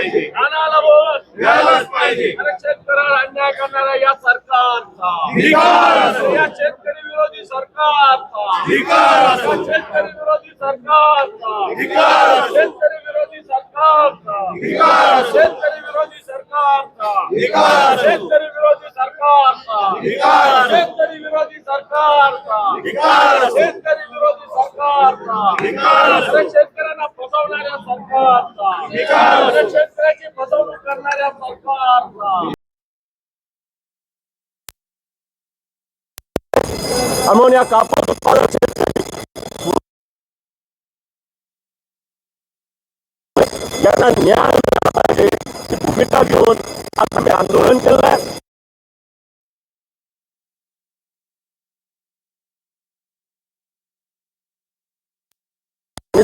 पाहिजे. कानाला पाहिजे. शेतकऱ्याला अन्याय करणाऱ्या या सरकारचा. या शेतकरी विरोधी सरकारचा. शेतकरी विरोधी सरकारचा. शेतकरी विरोधी सरकारचा. शेतकरी विरोधी सरकारचा. शेतकरी विरोधी सरकारचा. शेतकरी विरोधी सरकारचा. शेतकरी विरोधी सरकारचा. शेतकऱ्यांना फसवणाऱ्या सरकारचा. करणाऱ्या सरकारचा यांना न्याय मिळाला पाहिजे ही भूमिका घेऊन आज आम्ही आंदोलन केलं आहे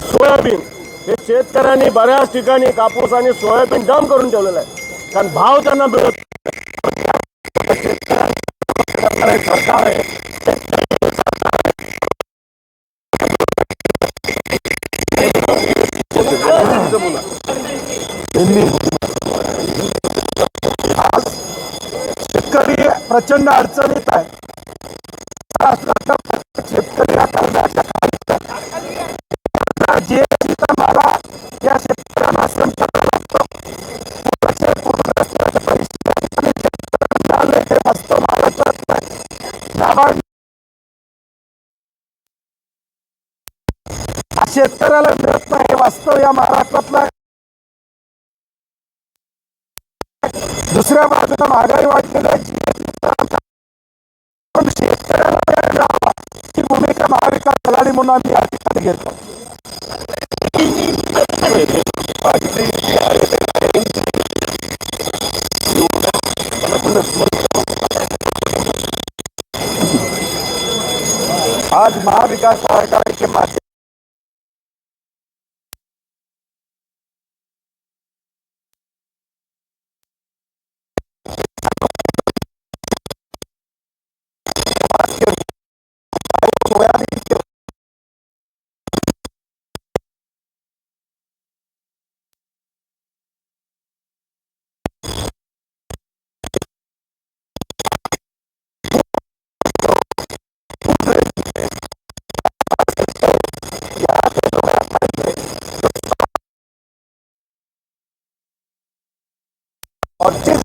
सोयाबीन हे शेतकऱ्यांनी बऱ्याच ठिकाणी कापूस आणि सोयाबीन डम करून ठेवलेलं आहे. कारण भाव त्यांना मिळत सरकार आहे शेतकरी प्रचंड अडचणीत आहे. या शेतकऱ्यांना संकट लागतं. पुरेसे पूर्ण रस्त्याचे पैसे आणि शेतकऱ्यांना मिळाले हे वास्तव महाराष्ट्रात नाही. त्यामुळे शेतकऱ्याला मिळत नाही वास्तव या महाराष्ट्रात दुसऱ्या बाजूला महागाई वाढलेली ही भूमिका महाविकास आघाडी म्हणून आम्ही आज महाविकास कार्यक्रम के माध्यम और जिस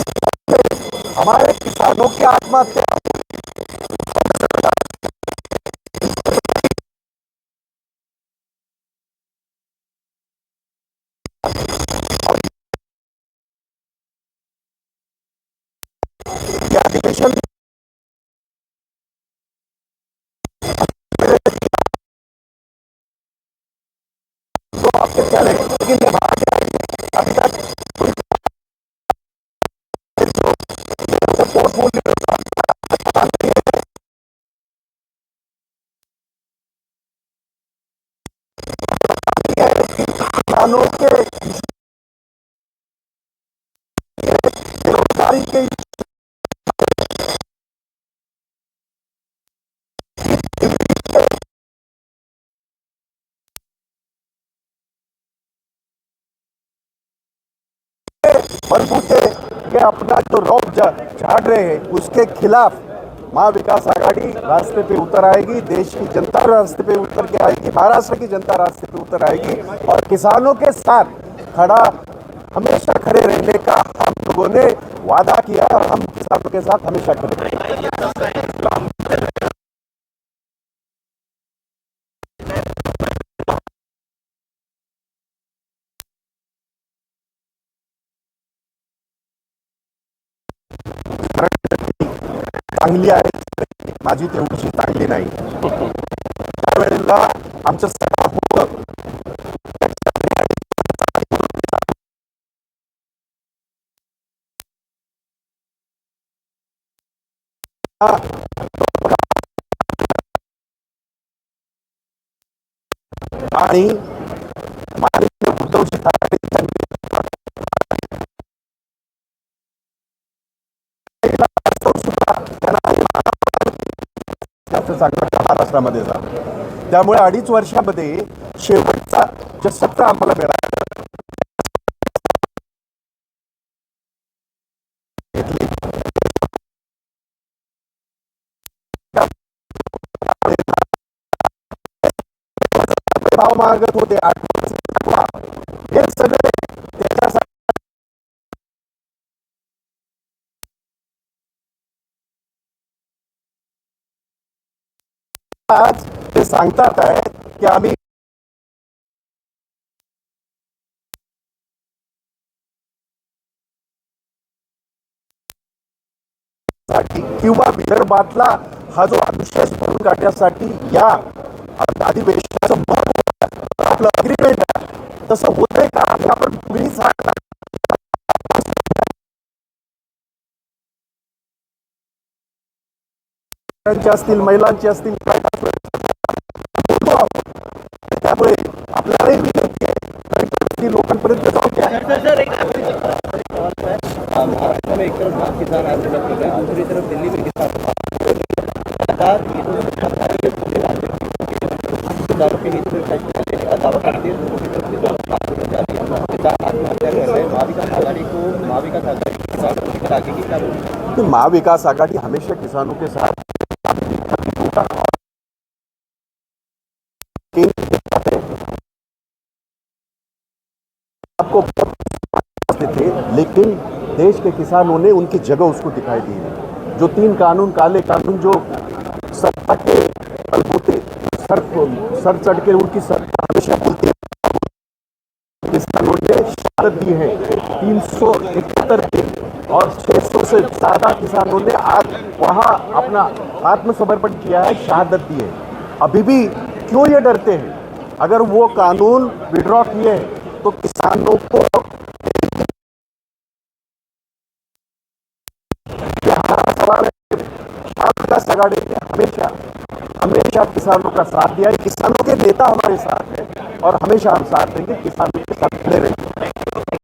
हमारे किसानों की आत्महत्या ये अधिवेशन दो हफ़्ते चले लेकिन पोर्टफोलियो किसानों के बेरोजगारी के बलबूते के अपना जो झा- झाड़ रहे हैं, उसके खिलाफ महाविकास आघाड़ी रास्ते पे उतर आएगी, देश की जनता रास्ते पे उतर के आएगी, महाराष्ट्र की जनता रास्ते पे उतर आएगी और किसानों के साथ खड़ा, हमेशा खड़े रहने का हम लोगों ने वादा किया और हम किसानों के साथ हमेशा खड़े रहेंगे चांगली आहे माझी तेवढीशी चांगली नाही. वेळेला आमचं आणि महाराष्ट्र संघटना महाराष्ट्रामध्ये झालं. त्यामुळे अडीच वर्षामध्ये शेवटचा जे सत्र आम्हाला मिळालं. भाव मार्गत होते. आठ हे सगळं आज ते सांगतात आहे की आम्ही किंवा विदर्भातला हा जो अनुशेष भरून काढण्यासाठी या अधिवेशनाचं महत्त्व आपलं अग्रीमेंट आहे. तसं होतंय का? आपण पूर्वी असतील महिलांची असतील त्यामुळे आपल्यालाही विनंती आहे की लोकांपर्यंत जाऊ द्या महाराष्ट्र में एक तरफ़ बात किसान आंदोलन कर रहे हैं दूसरी तरफ़ दिल्ली में किसान लगातार ये दोनों सरकारें ये पूरे राज्य में किसानों के हित में फैसले लेने का दावा करती है दूसरी तरफ़ किसान आंदोलन जारी है किसान आत्महत्या कर रहे हैं महाविकास आघाड़ी को महाविकास आघाड़ी किसानों की आगे की क्या भूमिका कि महाविकास आघाड़ी हमेशा किसानों के साथ केंद्र के साथ आपको थे, लेकिन देश के किसानों ने उनकी जगह उसको दिखाई दी है। जो तीन कानून, काले कानून, जो सत्ता के बलबूते सर सर चढ़ के उनकी सत्ता हमेशा बोलती है। किसानों ने शहादत दी है। तीन सौ इकहत्तर के और 600 से ज़्यादा किसानों ने आज वहाँ अपना आत्मसमर्पण किया है, शहादत दी है। अभी भी क्यों ये डरते हैं? अगर वो कानून विड्रॉ किए तो किसानों को हमारा सवाल है विकास आघाड़ी ने हमेशा। हमेशा किसानों का साथ दिया है। किसानों के नेता हमारे साथ हैं और हमेशा हम साथ देंगे। किसानों के साथ खड़े रहेंगे।